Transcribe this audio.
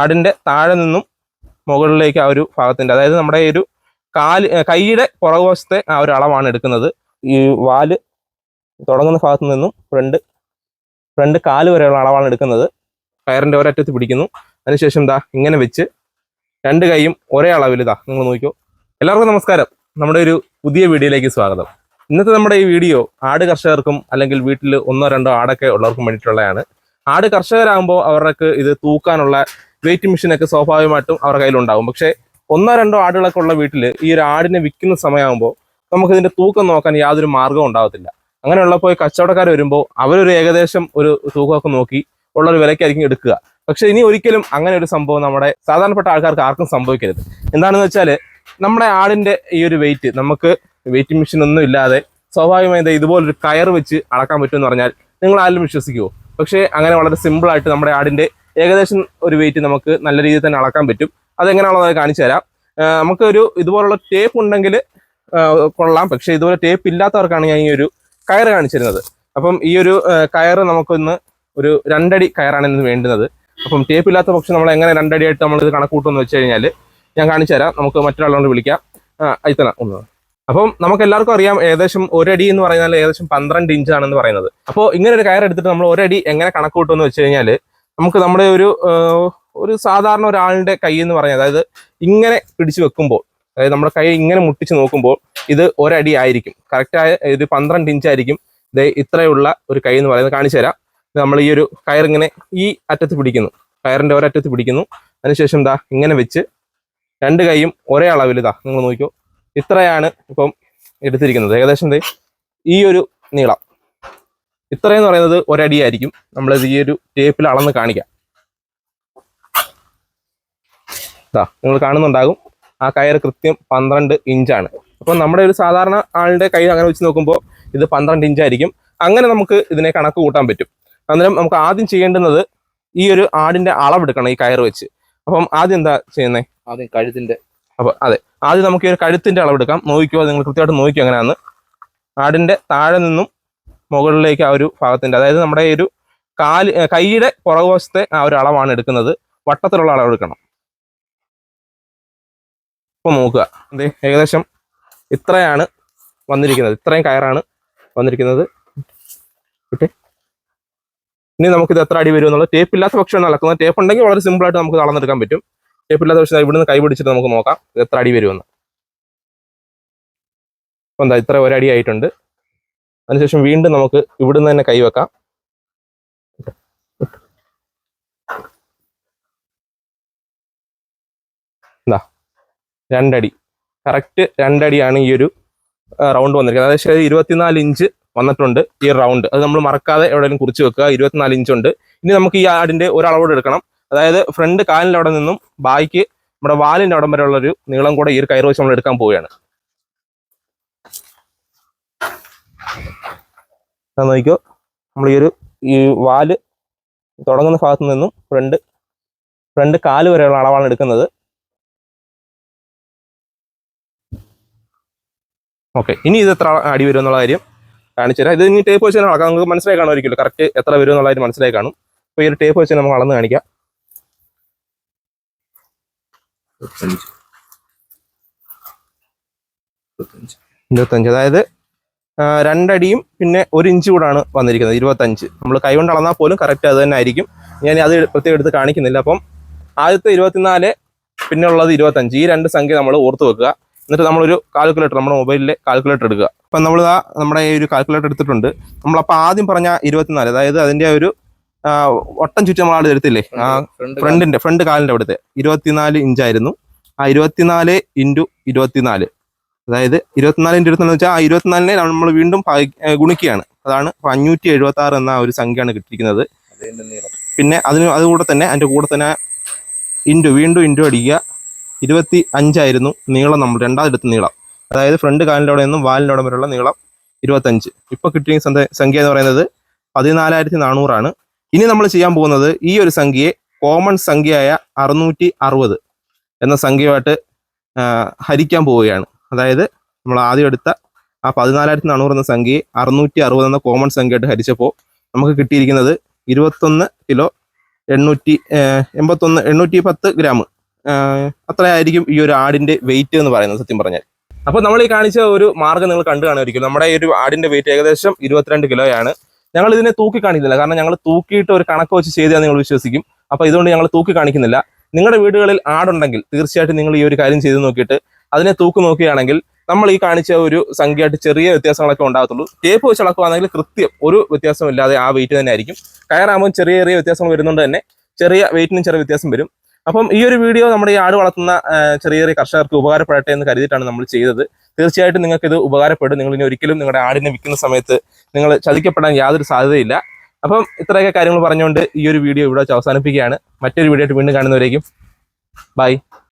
ആടിന്റെ താഴെ നിന്നും മുകളിലേക്ക് ആ ഒരു ഭാഗത്തിന്റെ അതായത് നമ്മുടെ ഈ ഒരു കാൽ കൈയുടെ പുറകുവശത്തെ ആ ഒരു അളവാണ് എടുക്കുന്നത്. ഈ വാൽ തുടങ്ങുന്ന ഭാഗത്ത് നിന്നും ഫ്രണ്ട് ഫ്രണ്ട് കാൽ വരെയുള്ള അളവാണ് എടുക്കുന്നത്. കയറിന്റെ ഒരറ്റത്ത് പിടിക്കുന്നു. അതിനുശേഷം ഇതാ ഇങ്ങനെ വെച്ച് രണ്ട് കൈയും ഒരേ അളവിൽ ഇതാ നിങ്ങൾ നോക്കിയോ എല്ലാവർക്കും നമസ്കാരം. നമ്മുടെ ഒരു പുതിയ വീഡിയോയിലേക്ക് സ്വാഗതം. ഇന്നത്തെ നമ്മുടെ ഈ വീഡിയോ ആട് കർഷകർക്കും അല്ലെങ്കിൽ വീട്ടിൽ ഒന്നോ രണ്ടോ ആടൊക്കെ ഉള്ളവർക്കും വേണ്ടിയിട്ടുള്ളതാണ്. ആട് കർഷകരാകുമ്പോൾ അവർക്ക് ഇത് തൂക്കാനുള്ള വെയിറ്റ് മെഷീനൊക്കെ സ്വാഭാവികമായിട്ടും അവരുടെ കയ്യിലുണ്ടാകും. പക്ഷേ ഒന്നോ രണ്ടോ ആടുകളൊക്കെ ഉള്ള വീട്ടിൽ ഈ ഒരു ആടിനെ വിൽക്കുന്ന സമയമാകുമ്പോൾ നമുക്ക് ഇതിന്റെ തൂക്കം നോക്കാൻ യാതൊരു മാർഗവും ഉണ്ടാകത്തില്ല അങ്ങനെയുള്ളപ്പോൾ കച്ചവടക്കാർ വരുമ്പോൾ അവരൊരു ഏകദേശം ഒരു തൂക്കമൊക്കെ നോക്കി ഉള്ളൊരു വിലയ്ക്കായിരിക്കും എടുക്കുക. പക്ഷേ ഇനി ഒരിക്കലും അങ്ങനെ ഒരു സംഭവം നമ്മുടെ സാധാരണപ്പെട്ട ആൾക്കാർക്ക് ആർക്കും സംഭവിക്കരുത്. എന്താണെന്ന് വെച്ചാൽ നമ്മുടെ ആടിന്റെ ഈ ഒരു വെയിറ്റ് നമുക്ക് വെയിറ്റ് മെഷീൻ ഒന്നും ഇല്ലാതെ സ്വാഭാവികമായി ഇതുപോലൊരു കയർ വെച്ച് അളക്കാൻ പറ്റുമെന്ന് പറഞ്ഞാൽ നിങ്ങൾ ആരും വിശ്വസിക്കുമോ പക്ഷേ അങ്ങനെ വളരെ സിമ്പിളായിട്ട് നമ്മുടെ ആടിന്റെ ഏകദേശം ഒരു വെയിറ്റ് നമുക്ക് നല്ല രീതിയിൽ തന്നെ അളക്കാൻ പറ്റും. അതെങ്ങനെയാണെന്ന് അത് കാണിച്ചു തരാം. നമുക്കൊരു ഇതുപോലുള്ള ടേപ്പ് ഉണ്ടെങ്കിൽ കൊള്ളാം. പക്ഷെ ഇതുപോലെ ടേപ്പ് ഇല്ലാത്തവർക്കാണ് ഞാൻ ഈ ഒരു കയറ് കാണിച്ചിരുന്നത് അപ്പം ഈ ഒരു കയർ നമുക്കൊന്ന് ഒരു രണ്ടടി കയറാണ് ഇന്ന് വേണ്ടുന്നത്. അപ്പം ടേപ്പ് ഇല്ലാത്ത പക്ഷെ നമ്മൾ എങ്ങനെ രണ്ടടിയായിട്ട് നമ്മൾ ഇത് കണക്ക് കൂട്ടുമെന്ന് വെച്ച് കഴിഞ്ഞാൽ ഞാൻ കാണിച്ചു തരാം. നമുക്ക് മറ്റൊരാളോട് വിളിക്കാം. ആ അയത്തന ഒന്ന്. അപ്പം നമുക്ക് എല്ലാവർക്കും അറിയാം ഏകദേശം ഒരടി എന്ന് പറഞ്ഞാൽ ഏകദേശം പന്ത്രണ്ട് ഇഞ്ചാണെന്ന് പറയുന്നത്. അപ്പോൾ ഇങ്ങനെ ഒരു കയർ എടുത്തിട്ട് നമ്മൾ ഒരടി എങ്ങനെ കണക്കൂട്ടുമെന്ന് വെച്ച് കഴിഞ്ഞാൽ നമുക്ക് നമ്മുടെ ഒരു ഒരു സാധാരണ ഒരാളുടെ കൈ എന്ന് പറഞ്ഞാൽ അതായത് ഇങ്ങനെ പിടിച്ചു വെക്കുമ്പോൾ അതായത് നമ്മുടെ കൈ ഇങ്ങനെ മുട്ടിച്ച് നോക്കുമ്പോൾ ഇത് ഒരടി ആയിരിക്കും. കറക്റ്റായ ഇത് പന്ത്രണ്ട് ഇഞ്ച് ആയിരിക്കും. ഇത് ഇത്രയുള്ള ഒരു കൈ എന്ന് പറയുന്നത് കാണിച്ചു തരാം. നമ്മൾ ഈ ഒരു കയറിങ്ങനെ ഈ അറ്റത്ത് പിടിക്കുന്നു. കയറിന്റെ ഒരറ്റത്ത് പിടിക്കുന്നു. അതിനുശേഷം ദാ ഇങ്ങനെ വെച്ച് രണ്ട് കൈയും ഒരേ അളവിൽ ഇതാ നിങ്ങൾ നോക്കിയോ ഇത്രയാണ് ഇപ്പം എടുത്തിരിക്കുന്നത്. ഏകദേശം ഈ ഒരു നീളം. ഇത്രയെന്ന് പറയുന്നത് ഒരടിയായിരിക്കും. നമ്മളിത് ഈ ഒരു ടേപ്പിൽ അളന്ന് കാണിക്കാം. ഇതാ നിങ്ങൾ കാണുന്നുണ്ടാകും. ആ കയർ കൃത്യം പന്ത്രണ്ട് ഇഞ്ചാണ് അപ്പം നമ്മുടെ ഒരു സാധാരണ ആളുടെ കൈ അങ്ങനെ വെച്ച് നോക്കുമ്പോൾ ഇത് പന്ത്രണ്ട് ഇഞ്ചായിരിക്കും അങ്ങനെ നമുക്ക് ഇതിനെ കണക്ക് കൂട്ടാൻ പറ്റും. അന്നേരം നമുക്ക് ആദ്യം ചെയ്യേണ്ടുന്നത് ഈ ഒരു ആടിന്റെ അളവെടുക്കണം ഈ കയർ വെച്ച്. അപ്പം ആദ്യം എന്താ ചെയ്യുന്നത് ആദ്യം കഴുത്തിന്റെ. അപ്പൊ അതെ ആദ്യം നമുക്ക് ഈ ഒരു കഴുത്തിന്റെ അളവെടുക്കാം നോക്കിക്കോ നിങ്ങൾ കൃത്യമായിട്ട് നോക്കിയോ അങ്ങനെയാന്ന് ആടിന്റെ താഴെ നിന്നും മുകളിലേക്ക് ആ ഒരു ഭാഗത്തിന്റെ അതായത് നമ്മുടെ ഒരു കാൽ കൈയുടെ പുറകുവശത്തെ ആ ഒരു അളവാണ് എടുക്കുന്നത്. വട്ടത്തിലുള്ള അളവ് എടുക്കണം. ഇപ്പൊ നോക്കുക. എന്തേ ഏകദേശം ഇത്രയാണ് വന്നിരിക്കുന്നത്. ഇത്രയും കയറാണ് വന്നിരിക്കുന്നത്. ഓക്കെ ഇനി നമുക്കിത് എത്ര അടി വരും എന്നുള്ളത് ടേപ്പ് ഇല്ലാത്ത പക്ഷമാണ് അളക്കുന്നത് ടേപ്പ് ഉണ്ടെങ്കിൽ വളരെ സിമ്പിളായിട്ട് നമുക്ക് അളന്നെടുക്കാൻ പറ്റും. ടേപ്പ് ഇല്ലാത്ത പക്ഷം ഇവിടുന്ന് കൈ പിടിച്ചിട്ട് നമുക്ക് നോക്കാം ഇത് എത്ര അടി വരുമെന്ന്. അപ്പം എന്താ ഇത്ര ഒരടി ആയിട്ടുണ്ട്. അതിനുശേഷം വീണ്ടും നമുക്ക് ഇവിടുന്ന് തന്നെ കൈവെക്കാം എന്താ രണ്ടടി. കറക്റ്റ് രണ്ടടിയാണ് ഈ ഒരു റൗണ്ട് വന്നിരിക്കുന്നത്. അതായത് ഇരുപത്തിനാല് ഇഞ്ച് വന്നിട്ടുണ്ട് ഈ റൗണ്ട്. അത് നമ്മൾ മറക്കാതെ എവിടെയെങ്കിലും കുറിച്ച് വെക്കുക. ഇരുപത്തിനാല് ഇഞ്ച് ഉണ്ട്. ഇനി നമുക്ക് ഈ ആടിന്റെ ഒരളവോട് എടുക്കണം. അതായത് ഫ്രണ്ട് കാലിന്റെ അവിടെ നിന്നും ബാക്കി നമ്മുടെ വാലിന്റെ അവിടം വരെയുള്ള ഒരു നീളം കൂടെ ഈ ഒരു കയറ് നമ്മൾ എടുക്കാൻ പോവുകയാണ്. നോക്കിക്കോ. നമ്മൾ ഈ ഒരു ഈ വാൽ തുടങ്ങുന്ന ഭാഗത്ത് നിന്നും ഫ്രണ്ട് ഫ്രണ്ട് കാൽ വരെയുള്ള അളവാണ് എടുക്കുന്നത്. ഓക്കെ ഇനി ഇത് എത്ര അടി വരും എന്നുള്ള കാര്യം കാണിച്ചു തരാം. ഇത് ഇനി ടേപ്പ് വെച്ച് തന്നെ അളക്കാം. നമുക്ക് മനസ്സിലായി കാണുമായിരിക്കുമല്ലോ കറക്റ്റ് എത്ര വരും എന്നുള്ള കാര്യം മനസ്സിലായി കാണും. അപ്പോൾ ഈ ഒരു ടേപ്പ് വെച്ച് നമുക്ക് അളന്ന് കാണിക്കാം. ഇരുപത്തഞ്ച്. അതായത് രണ്ടടിയും പിന്നെ ഒരു ഇഞ്ച് കൂടാണ് വന്നിരിക്കുന്നത് ഇരുപത്തഞ്ച്. നമ്മൾ കൈകൊണ്ട് അളന്നാൽ പോലും കറക്റ്റ് അത് തന്നെ ആയിരിക്കും. ഞാൻ അത് പ്രത്യേകം എടുത്ത് കാണിക്കുന്നില്ല. അപ്പം ആദ്യത്തെ ഇരുപത്തിനാല് പിന്നെ ഉള്ളത് ഇരുപത്തഞ്ച്. ഈ രണ്ട് സംഖ്യ നമ്മൾ ഓർത്ത് വെക്കുക. എന്നിട്ട് നമ്മളൊരു കാൽക്കുലേറ്റർ നമ്മുടെ മൊബൈലിലെ കാൽക്കുലേറ്റർ എടുക്കുക. അപ്പം നമ്മൾ ആ നമ്മുടെ ഈ ഒരു കാൽക്കുലേറ്റർ എടുത്തിട്ടുണ്ട്. നമ്മളപ്പോൾ ആദ്യം പറഞ്ഞ ഇരുപത്തിനാല് അതായത് അതിന്റെ ഒരു ഒട്ടം ചുറ്റും നമ്മളാൾ നമ്മൾ എടുത്തില്ലേ? ആ ഫ്രണ്ടിന്റെ ഫ്രണ്ട് കാലിന്റെ അവിടുത്തെ. ഇരുപത്തിനാല് ഇഞ്ചായിരുന്നു. ആ ഇരുപത്തിനാല് ഇന്റു ഇരുപത്തിനാല്. അതായത് ഇരുപത്തിനാലിന്റെ ഇരുപത്തിനാല് വെച്ചാൽ ആ ഇരുപത്തിനാലിനെ നമ്മൾ വീണ്ടും ഗുണിക്കുകയാണ്. അതാണ് അഞ്ഞൂറ്റി എഴുപത്തി ആറ് എന്ന ഒരു സംഖ്യയാണ് കിട്ടിയിരിക്കുന്നത്. പിന്നെ അതിന് അതുകൂടെ തന്നെ അതിന്റെ കൂടെ തന്നെ ഇന്റു വീണ്ടും ഇന്റു അടിക്കുക. ഇരുപത്തി അഞ്ചായിരുന്നു നീളം നമ്മൾ രണ്ടാമത്തെ നീളം. അതായത് ഫ്രണ്ട് കാലിന്റെ നിന്നും വാലിന്റെ അവിടെ വരെയുള്ള നീളം ഇരുപത്തഞ്ച് ഇപ്പോൾ കിട്ടിയ സംഖ്യ എന്ന് പറയുന്നത് പതിനാലായിരത്തി നാനൂറാണ് ഇനി നമ്മൾ ചെയ്യാൻ പോകുന്നത് ഈ ഒരു സംഖ്യയെ കോമൺ സംഖ്യയായ അറുന്നൂറ്റി അറുപത് എന്ന സംഖ്യയുമായിട്ട് ഹരിക്കാൻ പോവുകയാണ്. അതായത് നമ്മൾ ആദ്യം എടുത്ത ആ പതിനാലായിരത്തി നാനൂറ് എന്ന സംഖ്യയെ അറുന്നൂറ്റി അറുപത് എന്ന കോമൺ സംഖ്യയായിട്ട് ഹരിച്ചപ്പോൾ നമുക്ക് കിട്ടിയിരിക്കുന്നത് ഇരുപത്തൊന്ന് കിലോ എണ്ണൂറ്റി എൺപത്തൊന്ന് എണ്ണൂറ്റി പത്ത് ഗ്രാം അത്രയായിരിക്കും ഈ ഒരു ആടിന്റെ വെയിറ്റ് എന്ന് പറയുന്നത് സത്യം പറഞ്ഞാൽ. അപ്പോൾ നമ്മൾ ഈ കാണിച്ച ഒരു മാർഗം നിങ്ങൾ കണ്ടു കാണുമായിരിക്കും നമ്മുടെ ഈ ഒരു ആടിന്റെ വെയിറ്റ് ഏകദേശം ഇരുപത്തിരണ്ട് കിലോയാണ് ഞങ്ങൾ ഇതിനെ തൂക്കി കാണിക്കുന്നില്ല. കാരണം ഞങ്ങൾ തൂക്കിയിട്ട് ഒരു കണക്ക് വെച്ച് ചെയ്താൽ നിങ്ങൾ വിശ്വസിക്കും. അപ്പോൾ ഇതുകൊണ്ട് ഞങ്ങൾ തൂക്കി കാണിക്കുന്നില്ല. നിങ്ങളുടെ വീടുകളിൽ ആടുണ്ടെങ്കിൽ തീർച്ചയായിട്ടും നിങ്ങൾ ഈ ഒരു കാര്യം ചെയ്ത് നോക്കിയിട്ട് അതിനെ തൂക്ക് നോക്കുകയാണെങ്കിൽ നമ്മൾ ഈ കാണിച്ച ഒരു സംഖ്യയായിട്ട് ചെറിയ വ്യത്യാസങ്ങളൊക്കെ ഉണ്ടാകത്തുള്ളൂ. ടേപ്പ് വെച്ച് അളക്കുകയാണെങ്കിൽ കൃത്യം ഒരു വ്യത്യാസമില്ലാതെ ആ വെയിറ്റ് തന്നെ ആയിരിക്കും. കയറാകുമ്പോൾ ചെറിയ ചെറിയ വ്യത്യാസങ്ങൾ വരുന്നുണ്ട് തന്നെ. ചെറിയ വെയിറ്റിനും ചെറിയ വ്യത്യാസം വരും. അപ്പം ഈ ഒരു വീഡിയോ നമ്മുടെ ഈ ആട് വളർത്തുന്ന ചെറിയ ചെറിയ കർഷകർക്ക് ഉപകാരപ്പെടട്ടെ എന്ന് കരുതിയിട്ടാണ് നമ്മൾ ചെയ്തത്. തീർച്ചയായിട്ടും നിങ്ങൾക്ക് ഇത് ഉപകാരപ്പെടും. നിങ്ങൾ ഇനി ഒരിക്കലും നിങ്ങളുടെ ആടിനെ വിൽക്കുന്ന സമയത്ത് നിങ്ങൾ ചതിക്കപ്പെടാൻ യാതൊരു സാധ്യതയില്ല. അപ്പം ഇത്രയൊക്കെ കാര്യങ്ങൾ പറഞ്ഞുകൊണ്ട് ഈ ഒരു വീഡിയോ ഇവിടെ അവസാനിപ്പിക്കുകയാണ്. മറ്റൊരു വീഡിയോ ആയിട്ട് വീണ്ടും കാണുന്നവരേക്കും. ബൈ